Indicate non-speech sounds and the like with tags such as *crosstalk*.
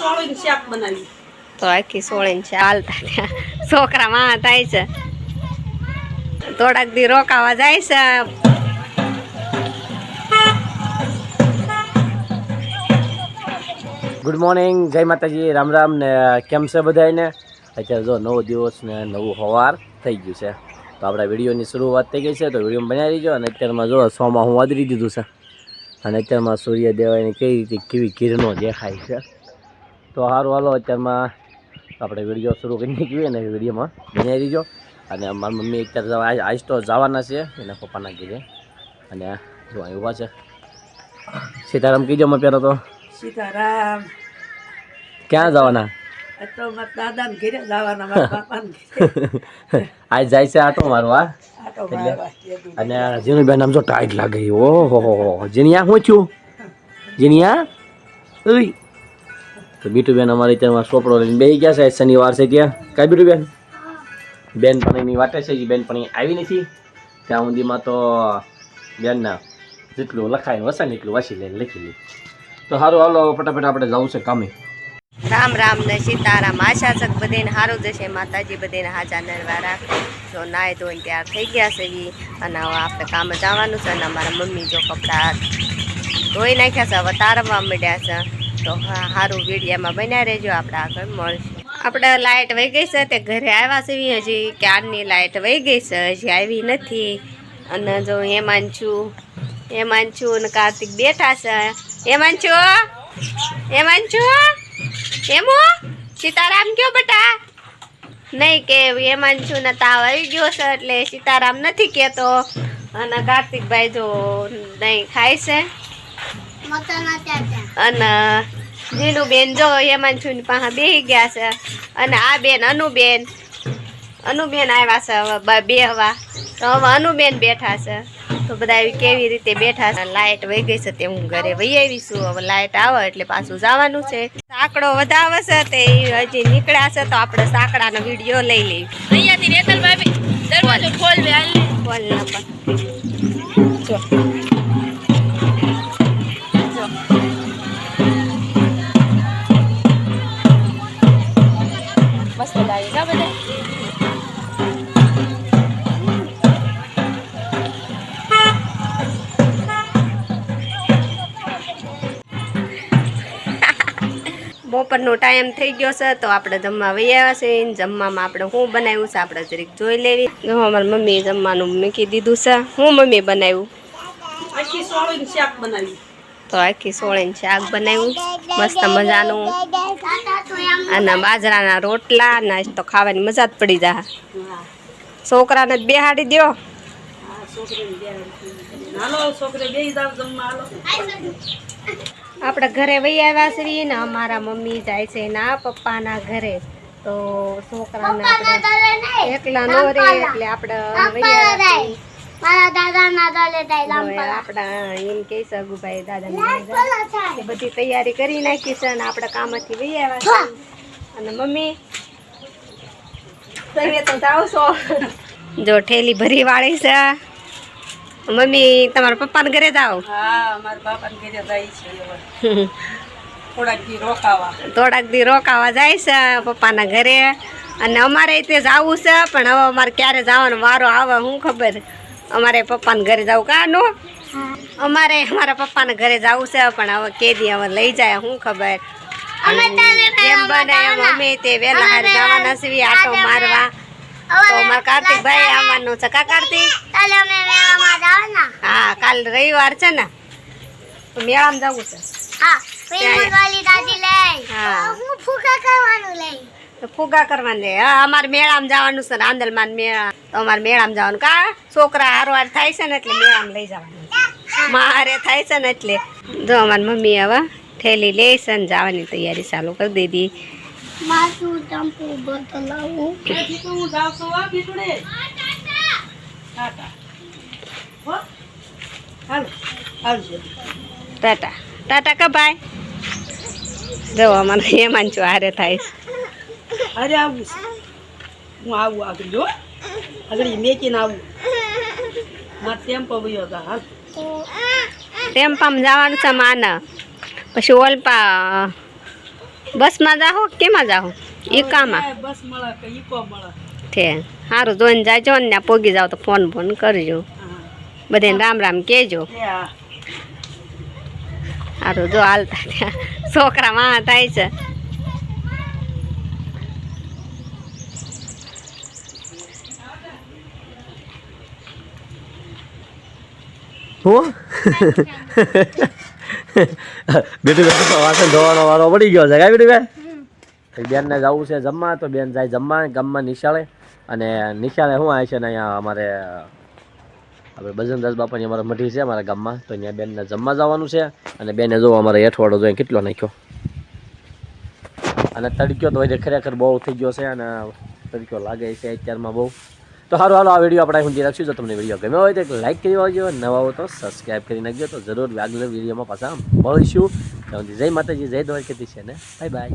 સોળીનું શાક બનાવ્યું. તો આખી સોળીને છે હાલતા ત્યાં. છોકરા માં થાય છે. થોડાક દી રોકાવા જાય છે. ગુડ મોર્નિંગ જય માતાજી. રામ રામ ને કેમ છે બધાને અત્યારે જો નવો દિવસ ને નવું સવાર થઈ ગયું છે. તો આપણા વિડીયોની શરૂઆત થઈ ગઈ છે તો વીડિયો બનાવી દીજો. અને અત્યારમાં જો સોમાં હું વાદરી દીધું છે. અને અત્યારમાં સૂર્ય દેવાયની કઈ રીતે કેવી કિરણો દેખાય છે. તો સારું હાલો અત્યારમાં આપણે વીડિયો શરૂ કરી નાખ્યું અને વિડીયોમાં. બનાવી દીજો અને મારી મમ્મી અત્યારે આજ તો જવાના છે એના પપ્પાના કીધે અને જો અહીં ઊભા છે. સીતારામ કીજો મેં પહેલાં તો. સીતારામ. ક્યાં જવાના? તો મારા દાદાને ઘરે જવાના મારા બાપાને ઘરે. *laughs* આજ જાય છે આટો મારવા. અને જીનુબેન આમ જો ટાઈટ લાગે ઓહો હો હો. જીનિયા શું થયું જીનિયા? તો બીટુબેન અમારે ત્યાં સોપડો લઈને બે ગયા છે. શનિવાર છે ત્યાં. કાંઈ બીટુબેન? બેનપણીની વાટે છે હજી. બેનપણી આવી નથી. ત્યાં સુધીમાં તો બેનના જેટલું લખાય વસે ને એટલું વાંચી લઈને લખી લે. તો સારું હાલો ફટાફટ આપણે જવું છે કામે. રામ રામ ને સીતારામ. આશા છે કે સારું જશે. માતાજી બધેને હાજા નરવા રાખે. જો નાય ધોઈને તૈયાર થઈ ગયા છે એ અને હવે આપણે કામ જવાનું છે અને અમારા મમ્મી જો કપડાં ધોઈ નાખ્યા છે, હવે તારવા મળ્યા છે. તો સારું વિડીયામાં બન્યા રહેજો, આપણે આગળ મળશે. આપણે લાઇટ વહી ગઈ છે, તે ઘરે આવ્યા છે હજી ક્યારની લાઇટ વહી ગઈ છે, હજી આવી નથી. અને જો હેમાંચુ હેમાંચુ અને કાર્તિક બેઠા છે. હેમાંચુ હેમાંચુ એમો સીતારામ કયો બટા? નહીં કે હેમાંશુ ને તાવ આવી ગયો છે, એટલે સીતારામ નથી કહેતો અને કાર્તિકભાઈ જો નહીં ખાય છે. અને જીનુબેન જો હેમાંશુની પાસે બેસી ગયા છે. અને આ બેન અનુબેન અનુબેન આવ્યા છે હવે બે હવા તો હવે અનુબેન બેઠા છે. તો બધા કેવી રીતે બેઠા છે. લાઇટ વહી ગઈ છે તે હું ઘરે વહી આવીશું હવે લાઇટ આવે એટલે પાછું જવાનું છે. સાંકડો વધાવે છે તે હજી નીકળ્યા છે તો આપણે સાંકડાનો વીડિયો લઈ લઈએ. અહીંયાથી રેતલ ભાભી દરવાજો ખોલ ખોલ. નંબર. જો. બપોરનો ટાઈમ થઈ ગયો છે તો આપણે જમવા વહી આવ્યા છે જમવામાં આપણે શું બનાવ્યું છે આપણે જરીક જોઈ લેવી. હું અમારી મમ્મીએ જમવાનું મૂકી દીધું છે. હું મમ્મી બનાવ્યું? તો આખી સોળીને શાક બનાવ્યું. મસ્ત મજાનું. અને બાજરાના રોટલા ને તો ખાવાની મજા જ પડી જાય. છોકરાને જ બેહાડી દો હાલો છોકરી બે જમવા હાલો. આપણે ઘરે વહી આવ્યા છીએ ને અમારા મમ્મી જાય છે ના પપ્પાના ઘરે. તો છોકરાને આપણે એકલા ન રે એટલે આપણે વહી આવ્યા છીએ. મારા દાદા ના દલે જાય હવે આપણા એમ કહે છે દાદા એ બધી તૈયારી કરી નાખી છે અને આપણે કામથી વહી આવ્યા અને મમ્મી તમે તો જાઓ છો. જો ઠેલી ભરી વાળી છે. મમ્મી તમારા પપ્પાને ઘરે જાઓ. હા મારા બાપાને ઘરે જાય છે *laughs* થોડાક દી રોકાવા. થોડાક દી રોકાવા જાય છે પપ્પાના ઘરે. અને અમારે તે જવું છે પણ હવે અમારે ક્યારે જવાનો વારો આવે શું ખબર. અમારે પપ્પાને ઘરે જવું કાનું? અમારે અમારા પપ્પાના ઘરે જવું છે પણ હવે કેદી હવે લઈ જાય શું ખબર. એમ બને એમ અમે તે વહેલા હારે જવાના છીએ આટો મારવા. તો મારા કાર્તિકભાઈ આવવાનું છે કા કાર્તિક તાલે અમે મેળામાં જવાના હા કાલ રવિવાર છે ને તો મેળામાં જવું છે. હા વાલી દાદી લઈ. હા. હું ફૂકા કરવાનું લઈ. ફુગા કરવાને હા અમારે મેળામાં જવાનું છે રાંદલમાં મેળા. તો અમારે મેળામાં જવાનું. કા છોકરા હારવાર થાય છે ને એટલે મેળામાં લઈ જવાનું. મારે થાય છે ને એટલે. જો અમારી મમ્મી હવે થેલી લે છે ને જવાની તૈયારી ચાલુ કરી દીધી. આવજો. ટાટા. ટાટા કા ભાઈ? જો મને એ માનજો હારે થાય અરે આવું હું આવું આગળ જો આગળ મેકીને આવું. મારે ટેમ્પો વયો હતા હાલ. ટેમ્પામાં જવાનું છે માને. પછી ઓલપા બસમાં જાહો કેમાં જાહો? ઈકામાં? બસ મળે કે ઈકો મળે? છે. સારું જોઈને જાજો ને પોગી જાવ તો ફોન ફોન કરજો. બધાને રામ રામ કહેજો. એ હા સારું જો હાલતા ત્યાં છોકરા માં થાય છે. હું? બેટું વાસણ ધોવાનો વારો પડી ગયો છે. કાંઈ બેટું ભાઈ? બેનને જવું છે જમવા તો બેન જાય જમવા ગામમાં નિશાળે. અને નિશાળે શું આવે છે ને અહીંયા અમારે આપણે બજનદાસ બાપાની અમારા મઢી છે, અમારા ગામમાં. તો અહીંયા બેનને જમવા જવાનું છે અને બેને જો અમારે હેઠવાડો જોઈએ કેટલો નાખ્યો. અને તડક્યો તો ખરેખર બહુ થઈ ગયો છે અને તડક્યો લાગે છે અત્યારમાં બહુ. તો સારું હાલો, આ વીડિયો આપણે સુધી રાખશું. જો તમને વીડિયો ગમ્યો હોય તો એક લાઈક કરી આવજો નવા હો તો સબસ્ક્રાઈબ કરી નાખજો. તો જરૂર આગળ વિડીયોમાં પાછા મળીશું. જય માતાજી, જય દ્વારકેતી છે ને બાય બાય